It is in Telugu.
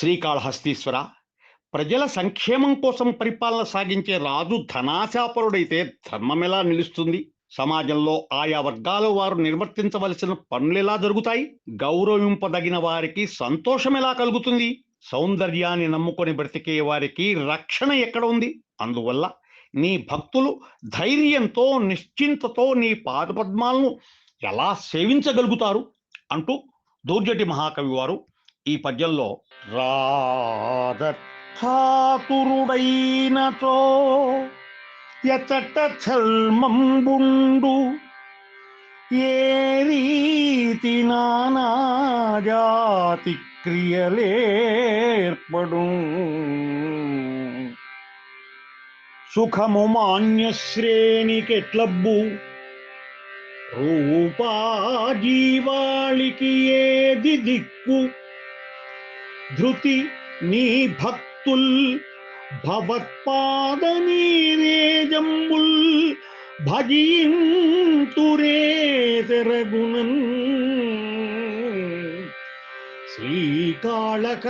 శ్రీకాళహస్తీశ్వర. ప్రజల సంక్షేమం కోసం పరిపాలన సాగించే రాజు ధనాశాపరుడైతే ధర్మం ఎలా నిలుస్తుంది? సమాజంలో ఆయా వర్గాల వారు నిర్వర్తించవలసిన పనులు ఎలా జరుగుతాయి? గౌరవింపదగిన వారికి సంతోషం ఎలా కలుగుతుంది? సౌందర్యాన్ని నమ్ముకొని బ్రతికే వారికి రక్షణ ఎక్కడ ఉంది? అందువల్ల నీ భక్తులు ధైర్యంతో నిశ్చింతతో నీ పాదపద్మాలను ఎలా సేవించగలుగుతారు? అంటూ దూర్జటి మహాకవి వారు ఈ పద్యంలో రాధురుడైనతో ఎచట చల్మంబుండు ఏ రీతి నానాజాతి క్రియలేర్పడు. సుఖము మాన్యశ్రేణికెట్లబ్బు రూపా జీవాళికి ఏది దిక్కు? ధృతి నీ భక్తుల్ భవత్పాద నీరేజంబుల్ భజింతురే తెరగుణన్ శ్రీకాళహస్తీశ్వరా.